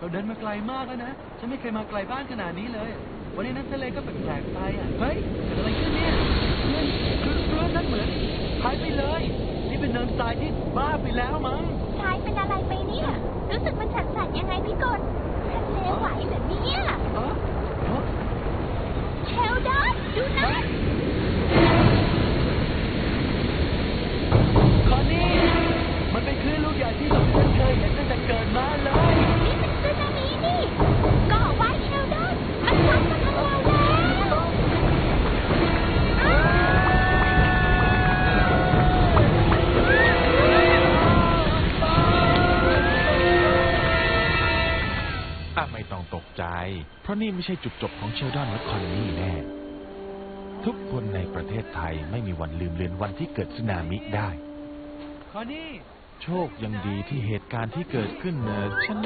เราเดินมาไกลมากแล้วนะ ฉันไม่เคยมาไกลบ้านขนาดนี้เลย วันนี้น้ำทะเลก็แปลกๆไปอะ เฮ้ยเกิดอะไรขึ้นเนี่ยเพื่อนคือเพื่อนนั่นเหมือนหายไปเลย นี่เป็นเนินทรายที่บ้าไปแล้วมั้งหายเป็นอะไร อะไม่ต้องตกใจ เพราะนี่ไม่ใช่จุดจบของเชลดอนและคอนนี่แน่ ทุกคนในประเทศไทยไม่มีวันลืมเลือนวันที่เกิดสึนามิได้ คอนนี่ โชคยังดีที่เหตุการณ์ที่เกิดขึ้นเนอะฉัน